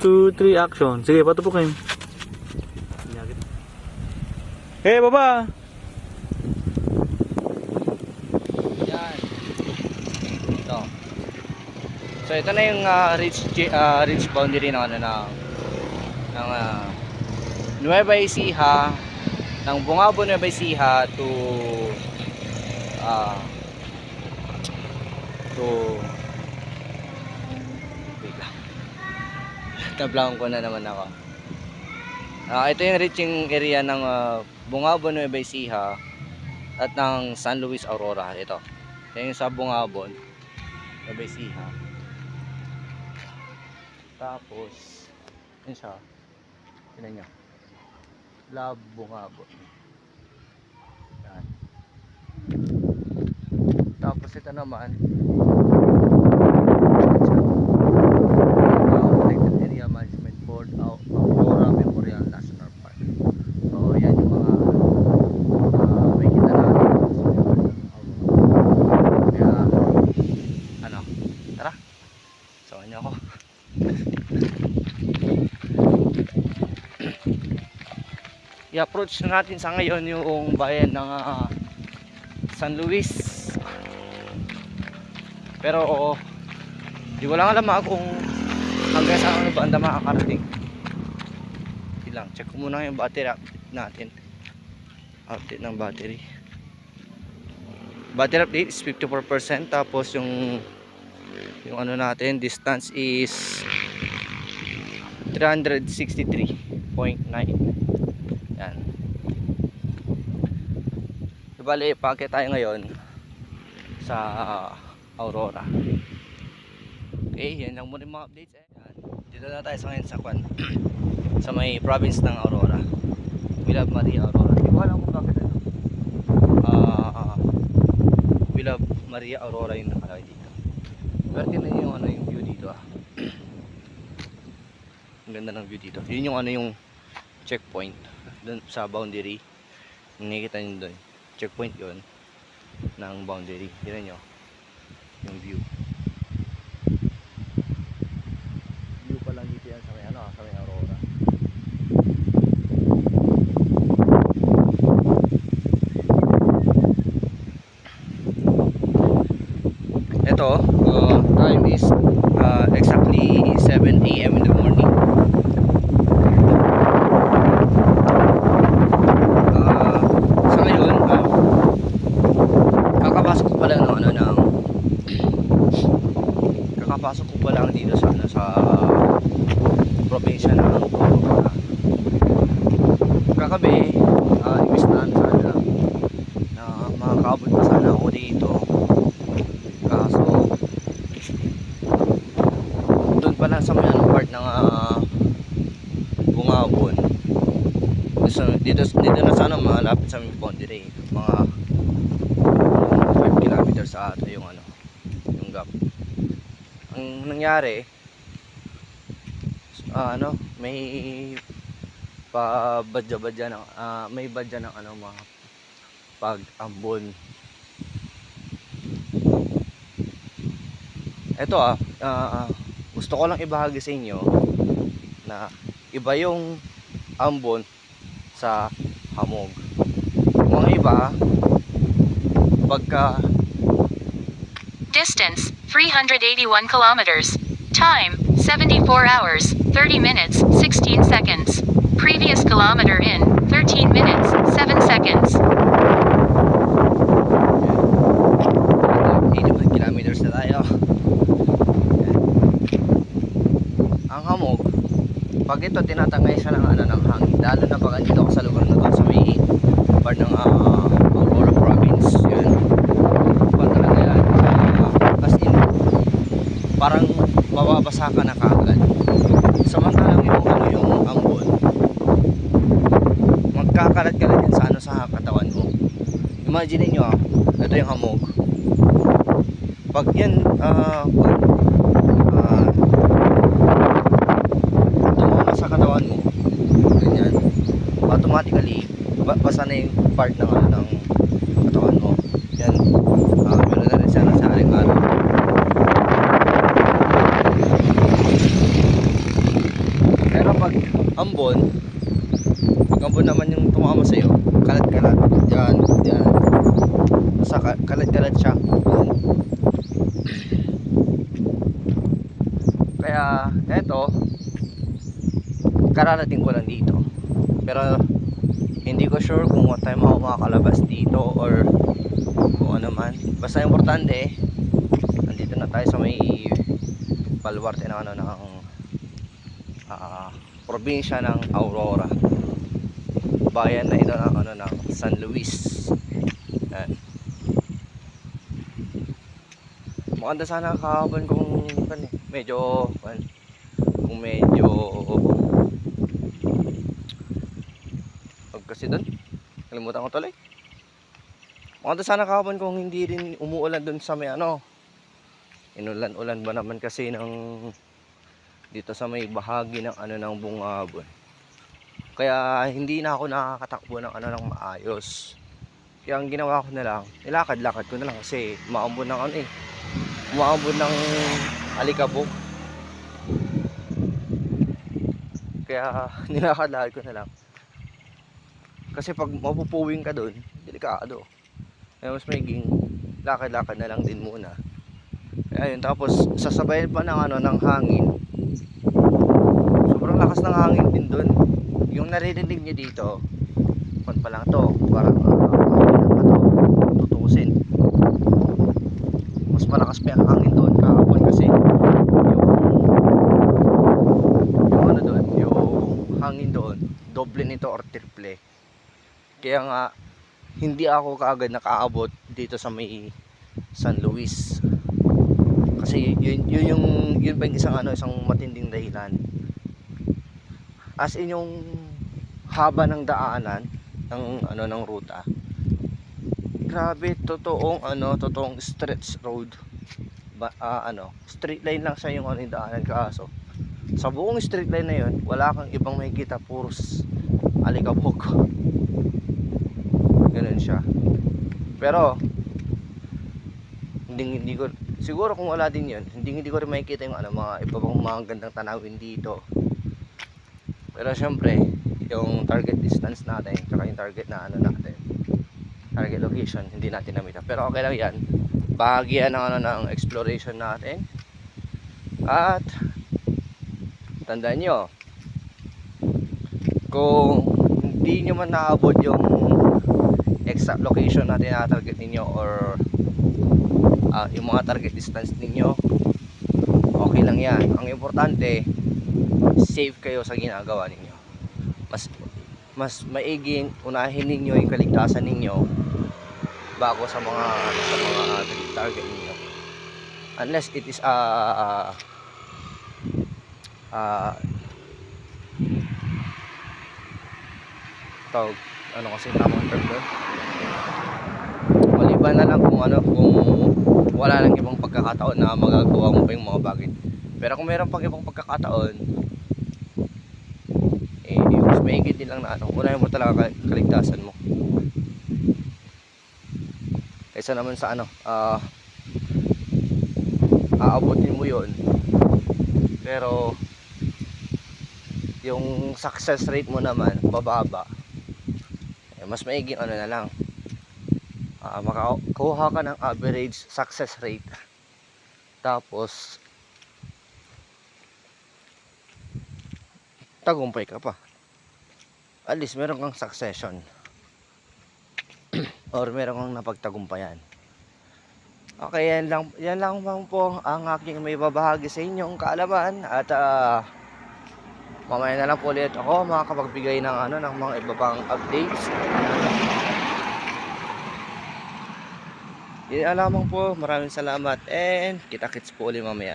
2, 3, action. Sige, patupukin. Hey, baba! Yan. Ito. So ito na yung uh, ridge uh, ridge boundary ng ano ng ng uh, Nueva Ecija ng Bungabo Nueva Ecija to uh, to wait lang. Tablangon ko na naman ako. Ah, ito yung reaching area ng uh, Bungabo Nueva Ecija at ng San Luis Aurora. Ito. Yan yung sa Bungabon Nueva Ecija. Tapos yun siya. Tinan nyo. Lab Bungabon yan. Tapos ito naman yan siya. Ah, Protected Area Management Board Au- Aurora Memorial National Park so yan yung mga Ah, may kita natin kaya ano tara samahan niyo ako i-approach na natin sa ngayon yung bayan ng ah, San Luis. Pero di ko lang alam kung hanggang saan ano banda makakarating. Ilang check ko muna yung battery update natin. Update ng battery. Battery update is 54% tapos yung yung ano natin distance is 363.9 yan so, bali packet tayo ngayon sa Aurora. Okay yan lang muna yung mga updates. Eh. Dito na tayo sa ngayon sa Kwan. Sa may province ng Aurora. Villa Maria Aurora. Hindi ko alam kung bakit ano. Ah Villa Maria Aurora yung nakalagay dito. Pero niyo yung ano yung view dito ah. Ang ganda ng view dito. Yun yung ano yung checkpoint. Dun sa boundary. Nakikita niyo doon checkpoint yun ng boundary tingnan nyo yung view view pa lang dito yan sa may ano sa may Aurora Ito, uh, time is uh, exactly 7 a.m. in the morning. Uh, sa ngayon, uh, kakapasok ko pala ng ano ng pa lang dito sa ano sa probinsya ng Aurora. Kagabi, uh, ano sana na makakaabot pa sana ako dito kaso doon pala sa may ano part ng ah, Bungabon dito, dito, dito na sana malapit sa may boundary mga 5 kilometers sa ata yung ano ang nangyari ah, ano may pa badya-badya ng ah, may badya ng ano mga pag-ambon Ito ah, ah, gusto ko lang ibahagi sa inyo na iba yung ambon sa hamog. Mga iba, pagka Distance 381 kilometers. Time 74 hours 30 minutes 16 seconds. Previous kilometer in 13 minutes 7 seconds. 85 kilometers na pag ito tinatangay siya ng ano ng hangin, lalo na pag andito ka sa lugar na to sa may part ng ah, Aurora province, yun. Kung talaga yan. Ah, as in, parang mababasa ka na kagad. Samantalang yung ano yung ambon, magkakalat-kalat yan sa ano sa katawan mo. Imagine niyo ah, ito yung hamog. Pag yan, ah, pag, ah, tumama mo, ganyan, automatically, ba- basa na yung part ng, ng katawan mo. Yan, ah, meron na rin siya na sa aling araw. ambon, pag ambon naman yung tumama sa'yo, kalat-kalat. Yan, yan. Basta ka- kalat-kalat siya. Kaya, eto, kararating ko lang dito. Pero, hindi ko sure kung what time ako makakalabas dito or kung ano man. Basta importante, nandito na tayo sa may baluarte ng ano ng ah, probinsya ng Aurora. Bayan na ito ng ano ng San Luis. Yan. Maganda sana kahapon kung kan eh, medyo kan, kung medyo kasi doon. Kalimutan ko tuloy. Maganda sana kahapon kung hindi rin umuulan doon sa may ano. Inulan-ulan ba naman kasi ng dito sa may bahagi ng ano ng bungabon. Kaya hindi na ako nakakatakbo ng ano ng maayos. Kaya ang ginawa ko na lang, nilakad-lakad ko na lang kasi maambon ng ano eh. Umaambon ng alikabok. Kaya nilakad-lakad ko na lang. Kasi pag mapupuwing ka doon, delikado. Kaya mas magiging lakad-lakad na lang din muna. Kaya yun, tapos sasabayan pa ng ano ng hangin. Sobrang lakas ng hangin din doon. Naririnig niyo dito, kung pa lang to, parang uh, tutusin. Mas malakas pa yung hangin doon kahapon kasi yung yung ano doon, yung hangin doon, doble nito or triple. Kaya nga hindi ako kaagad nakaabot dito sa may San Luis. Kasi yun, yun yung yun pa yung isang ano, isang matinding dahilan. As in yung haba ng daanan ng ano ng ruta. Grabe, totoong ano, totoong stretch road. Ba, ah, ano, straight line lang siya yung ano yung daanan kaso. Sa buong straight line na yun, wala kang ibang makikita, puros alikabok. Ganun siya. Pero hindi hindi ko siguro kung wala din 'yun, hindi hindi ko rin makikita yung ano mga iba pang mga gandang tanawin dito. Pero syempre, yung target distance natin, tsaka yung target na ano natin, target location, hindi natin namita. Pero okay lang 'yan. Bahagi ng ano ng exploration natin. At tandaan nyo, kung hindi nyo man naabot yung exact location na target ninyo or ah, yung mga target distance ninyo okay lang yan ang importante safe kayo sa ginagawa ninyo mas mas maiging unahin ninyo yung kaligtasan ninyo bago sa mga sa mga target ninyo. Unless it is a uh, uh, tawag ano kasi tamang term doon? Maliban na lang kung ano kung wala lang ibang pagkakataon na magagawa mo pa yung mga bagay. Pero kung meron pang ibang pagkakataon maigit din lang na ano unahin mo talaga kal- kaligtasan mo. Kaysa naman sa ano ah aabutin mo yon pero yung success rate mo naman bababa eh, mas maiging ano na lang. Ah makakuha ka ng average success rate. Tapos tagumpay ka pa at least meron kang succession. Or meron kang napagtagumpayan. Okay yan lang yan lang po ang aking may babahagi sa inyong kaalaman. At ah mamaya na lang po ulit ako makakapagbigay ng ano ng mga iba pang updates. Yun lamang po. Maraming salamat and kita kits po ulit mamaya